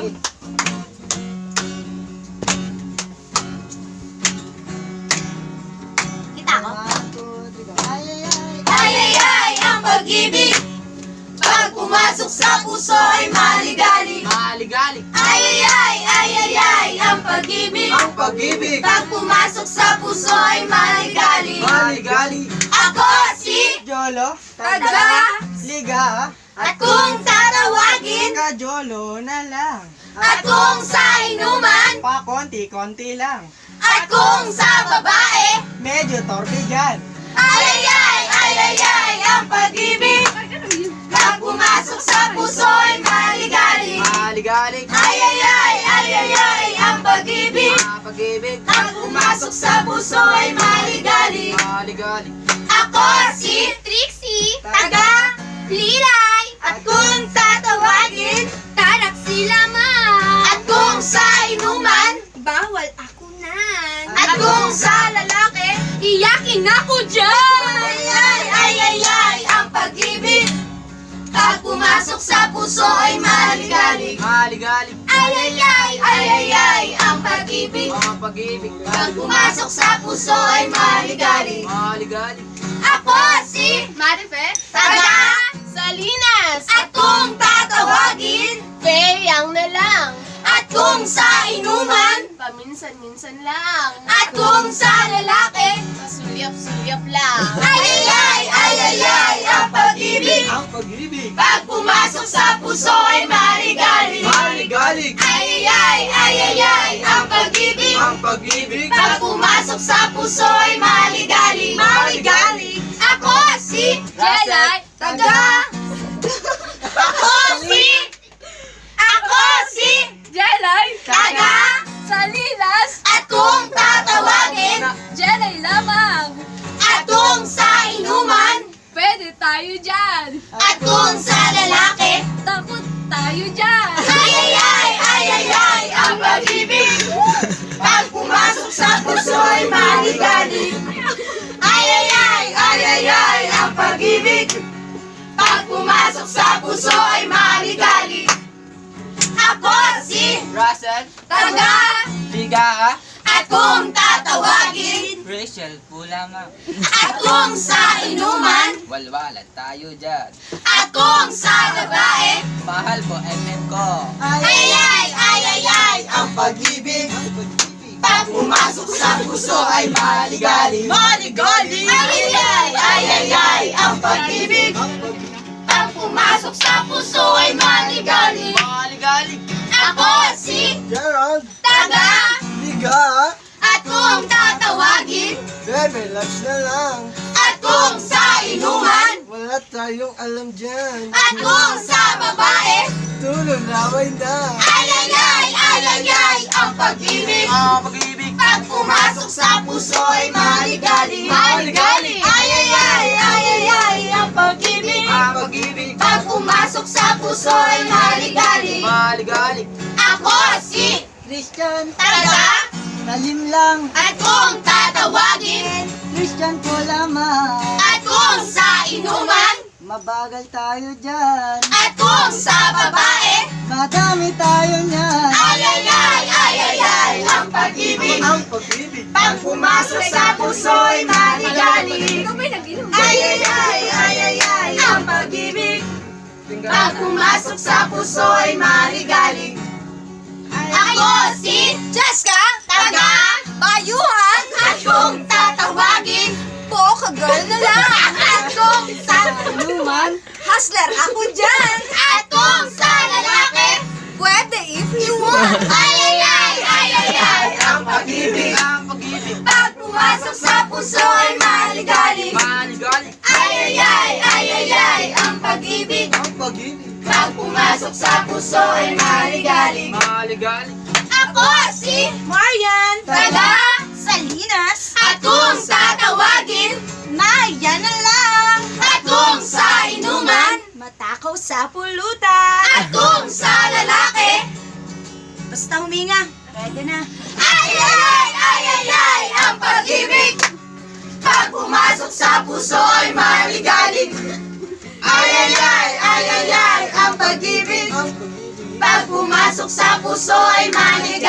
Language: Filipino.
Sige. Kita ko? Ay, ay, ay. Ay, ay, ay, ang pag-ibig. Pag pumasok sa puso ay maligali. Maligali. Ay, ay, ay, ay, ay, ay, ang pag-ibig. Ang pag-ibig. Pag pumasok sa puso ay maligali. Maligali. Ako si Jolo. Taga. Liga. At kung tatawagin, Ka Jolo na lang. at kung sa inuman, Pa konti-konti lang. at kung sa babae, Medyo torpe dyan. ay, ay, ay, ay, ay, ay, ang pag-ibig. Pag pumasok sa puso ay maligali. Maligali. Ay, ay, ay, ay, ay, ay, ang pag-ibig. Ang pag-ibig. Pag pumasok sa puso ay maligali. Maligali. Ako si Trixie, taga Lilay. At kung bawal ako nan. At kung sa lalaki, iyakin ako dyan. Ay, ay, ay, ay, ay, ang pag-ibig. Pag pumasok sa puso ay maligali. Maligali. Ay, ay, ay, ay, ay, ay, ang pag-ibig. Ang pag-ibig. Pag pumasok sa puso ay maligali. Maligali. Ako si Marife, taga Salinas. At kung tatawagin, Feyang na lang. At kung sa paminsan-minsan lang. At kung sa lalaki, pasulyap-sulyap lang. Ay, ay, ay, ay, ay, ay, ang pag-ibig. Ang pag-ibig. Pag pumasok sa puso ay maligali. Maligali. Ay, ay, ay, ay, ay, ay, ang pag-ibig. Ang pag-ibig. Pag pumasok sa puso ay maligali. Dyan! at kung sa lalaki, Takot tayo dyan! ay, ay, ay, ay, ay, ay, ang pag-ibig. Pag pumasok sa puso ay maligali. Ay, ay, ay, ay, ay, ay, ang pag-ibig. Pag pumasok sa puso ay maligali. Ako si Russell. Taga. Liga. At kung tatawagin, Rachel. Kulama. at kung sa inuman, Walwalan tayo dyan. at kung sa babae, Mahal ko MM ko. ay, ay, ay, ay, ay, ang Pag-ibig. pag pumasok sa puso ay maligali. Maligali. Ay, ay, ay, ay, ay, ay, ang pag-ibig. Pag pumasok sa puso ay. Maligali. Bebe, lunch na lang. at kung sa inuman, Wala tayong alam dyan. at kung sa babae, Tulong laway na. ay, ay, ay, ay, ay, ay, ang pag-ibig. Ang pag-ibig. Pag pumasok sa puso ay maligali. Maligali. Ay, ay, ay, ay, ay, ay, ang pag-ibig. Ang pag-ibig. Pag pumasok sa puso ay maligali. Maligali. Ako si Christian, Taga. Talim lang. At kung tatawagin, Christian ko lamang. at kung sa inuman, Mabagal tayo dyan. at kung sa babae, Madami tayo niyan. ay, ay, ay, ay, ay, ay, ang pag-ibig. Ang pag-ibig. Pag pumasok sa puso ay maligali. Ay, ay, ay, ay, ay, ay, ang pag-ibig. Pag pumasok sa puso ay maligali. Ako si Jessica, hustler ako dyan. At kung sa lalaki, pwede if you want. Ay, ay, ay, ay, ay, ay, ang pag-ibig. Ang pag-ibig. Pag pumasok sa puso ay maligali. Maligali. Ay, ay, ay, ay, ay, ay, ang pag-ibig. Ang pag-ibig. Pag pumasok sa puso ay maligali. Maligali. Ako si Marian, basta huminga, pwede na. Ay, ay, ay, ay, ang pag-ibig. Pag pumasok sa puso ay maligalig. Ay, ay, ay, ay, ay, ay, ang pag-ibig. Pag pumasok sa puso ay manigaw